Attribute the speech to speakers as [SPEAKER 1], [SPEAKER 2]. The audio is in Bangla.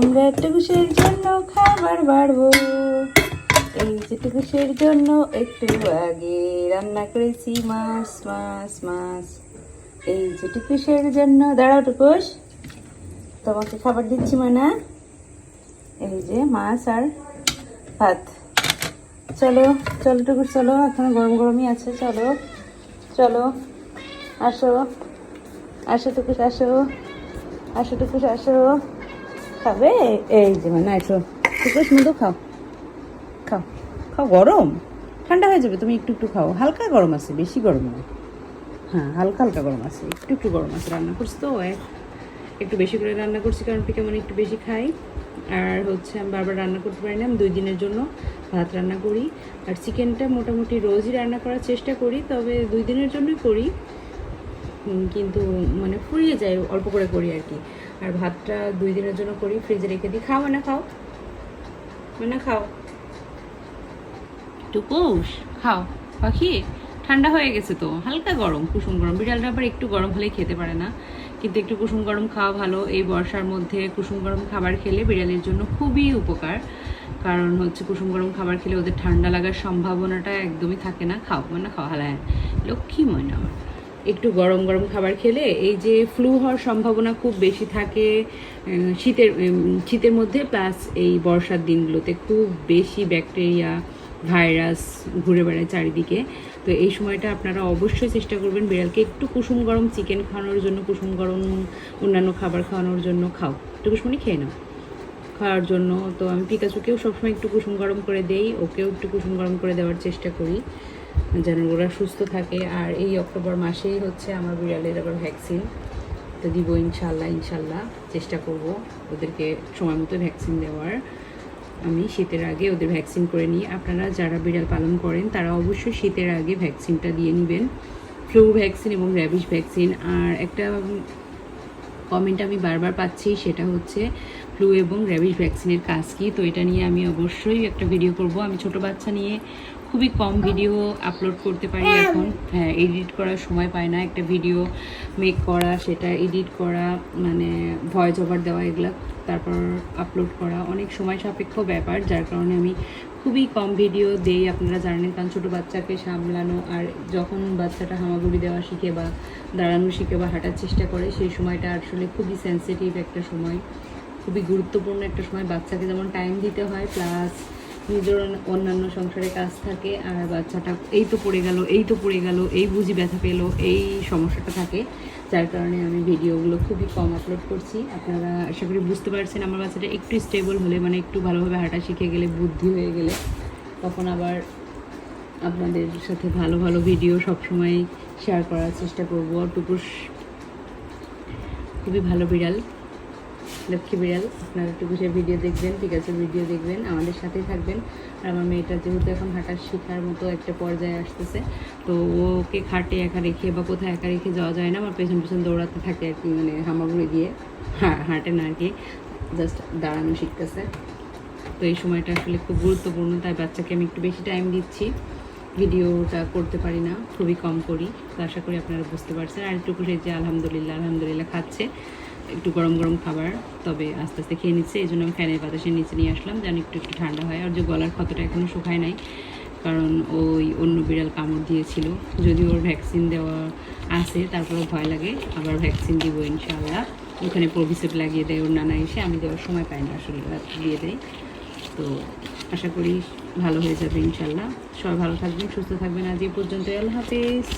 [SPEAKER 1] আমরা টুকুসের জন্য খাবার বাড়বো। এই যে টুকুসের জন্য একটু আগে রান্না করেছি, মাছ মাছ মাছ। এই যে টুকুসের জন্য, দাঁড়াও টুকুস তোমাকে খাবার দিচ্ছি মানা এই যে মাছ আর ভাত। চলো চলো টুকুস চলো, এখন গরম গরমই আছে, চলো। চলো, আসো। আসো টুকুস আসো। আসো টুকুস আসো। খাবে? এই যে মানে আসো টুকুস মধু খাও। খাও। খাও গরম। ঠান্ডা হয়ে যাবে, তুমি একটু একটু খাও। হালকা গরম আছে, বেশি গরম না। হ্যাঁ হালকা হালকা গরম আছে, একটু একটু গরম আছে রান্না করছি তো একটু বেশি করে রান্না করছি কারণ পিকে মানে একটু বেশি খাই। আর হচ্ছে আমি বারবার রান্না করতে পারি না, আমি দুই দিনের জন্য ভাত রান্না করি। আর চিকেনটা মোটামুটি রোজই রান্না করার চেষ্টা করি, তবে দুই দিনের জন্যই করি। কিন্তু মানে ফুরিয়ে যায়, অল্প করে করি আর কি। আর ভাতটা দুই দিনের জন্য করি ফ্রিজে রেখে দিই। খাও না খাও। মানে খাও। টুকুস খাও। পাখি, ঠান্ডা হয়ে গেছে তো। হালকা গরম, কুসুম গরম। বিড়ালটা আবার একটু গরম হলেই খেতে পারে না। কিন্তু একটু কুসুম গরম খাওয়া ভালো। এই বর্ষার মধ্যে কুসুম গরম খাবার খেলে বিড়ালের জন্য খুবই উপকার। কারণ হচ্ছে কুসুম গরম খাবার খেলে ওদের ঠান্ডা লাগার সম্ভাবনাটা একদমই থাকে না। খাও মানে খাওয়া হ্যাঁ লক্ষ্মী ময়না। আমার একটু গরম গরম খাবার খেলে এই যে ফ্লু হওয়ার সম্ভাবনা খুব বেশি থাকে শীতের শীতের মধ্যে প্লাস এই বর্ষার দিনগুলোতে খুব বেশি ব্যাকটেরিয়া ভাইরাস ঘুরে বেড়ায় চারিদিকে। তো এই সময়টা আপনারা অবশ্যই চেষ্টা করবেন বিড়ালকে একটু কুসুম গরম চিকেন খাওয়ানোর জন্য, কুসুম গরম অন্যান্য খাবার খাওয়ানোর জন্য খাও। একটু কুসুমনি খেয়ে নাও। খাওয়ার জন্য তো আমি পিকাচুকেও সবসময় একটু কুসুম গরম করে দেই, ওকেও একটু কুসুম গরম করে দেওয়ার চেষ্টা করি। যেন ওরা সুস্থ থাকে। আর এই অক্টোবর মাসেই হচ্ছে আমার বিড়ালের আবার ভ্যাকসিন তো দিব ইনশাল্লাহ ইনশাল্লাহ চেষ্টা করব ওদেরকে সময় মতো ভ্যাকসিন দেওয়ার। আমি শীতের আগে ওদের ভ্যাকসিন করে নিই। আপনারা যারা বিড়াল পালন করেন, তারা অবশ্যই শীতের আগে ভ্যাকসিনটা দিয়ে নেবেন। ফ্লু ভ্যাকসিন এবং র্যাবিস ভ্যাকসিন আর একটা কমেন্ট আমি বারবার পাচ্ছি, সেটা হচ্ছে ফ্লু এবং র্যাবিস ভ্যাকসিনের কাজ কি? তো এটা নিয়ে আমি অবশ্যই একটা ভিডিও করব। আমি ছোট বাচ্চা নিয়ে খুবই কম ভিডিও আপলোড করতে পারি এখন। হ্যাঁ এডিট করার সময় পাই না। একটা ভিডিও মেক করা সেটা এডিট করা মানে ভয়েস ওভার দেওয়া এগুলা তারপর আপলোড করা অনেক সময় সাপেক্ষ ব্যাপার যার কারণে আমি খুবই কম ভিডিও দেই। আপনারা জানেন কারণ ছোটো বাচ্চাকে সামলানো আর যখন বাচ্চাটা হামাগুড়ি দেওয়া শিখে বা দাঁড়ানো শিখে বা হাঁটার চেষ্টা করে সেই সময়টা আসলে খুবই সেন্সিটিভ একটা সময় খুবই গুরুত্বপূর্ণ একটা সময়। বাচ্চাকে যেমন টাইম দিতে হয় প্লাস নিজের অন্যান্য সংসারে কাজ থাকে আর বাচ্চাটা এই তো পড়ে গেল, এই তো পড়ে গেল, এই বুঝি ব্যথা পেল, এই সমস্যাটা থাকে। যার কারণে আমি ভিডিওগুলো খুবই কম আপলোড করছি। আপনারা আশা করি বুঝতে পারছেন আমার বাচ্চাটা একটু স্টেবল হলে মানে একটু ভালোভাবে হাঁটা শিখে গেলে, বুদ্ধি হয়ে গেলে, তখন আবার আপনাদের সাথে ভালো ভালো ভিডিও সবসময় শেয়ার করার চেষ্টা করব। টুকুস, খুবই ভালো বিড়াল। লক্ষ্মী বিড়াল। আপনারা টুকুসের ভিডিও দেখবেন, ঠিক আছে? ভিডিও দেখবেন, আমাদের সাথেই থাকবেন। আর আমার মেয়েটা যেহেতু এখন হাঁটার শেখার মতো একটা পর্যায়ে আসতেছে, তো ওকে খাটে একা রেখে বা কোথায় একা রেখে যাওয়া যায় না, আমার পেছন পেছন দৌড়াতে থাকে আর কি মানে হামাগুড়ি দিয়ে হ্যাঁ হাঁটে না আর কি জাস্ট দাঁড়ানো শিখতেছে। তো এই সময়টা আসলে খুব গুরুত্বপূর্ণ, তাই বাচ্চাকে আমি একটু বেশি টাইম দিচ্ছি। ভিডিওটা করতে পারি না, খুবই কম করি, তো আশা করি আপনারা বুঝতে পারছেন। আর একটু খুশি যে আলহামদুলিল্লাহ আলহামদুলিল্লাহ খাচ্ছে। একটু গরম গরম খাবার তবে আস্তে আস্তে খেয়ে নিচ্ছে, এই জন্য আমি ফ্যানের বাতাসের নিচে নিয়ে আসলাম, যেন একটু একটু ঠান্ডা হয়। আর যে গলার ক্ষতটা এখনও শুকায় নাই, কারণ ওই অন্য বিড়াল কামড় দিয়েছিল। যদি ওর ভ্যাকসিন দেওয়া আছে, তারপরেও ভয় লাগে, আবার ভ্যাকসিন দিব ইনশাআল্লাহ। ওখানে প্রভিসেপ লাগিয়ে দেয়, ওর নানা এসে, আমি দেওয়ার সময় পাই না আসলে দিয়ে দেয়। তো আশা করি ভালো হয়ে যাবে ইনশাল্লাহ সবাই ভালো থাকবেন, সুস্থ থাকবেন, আজ পর্যন্ত আল্লাহ হাফিজ।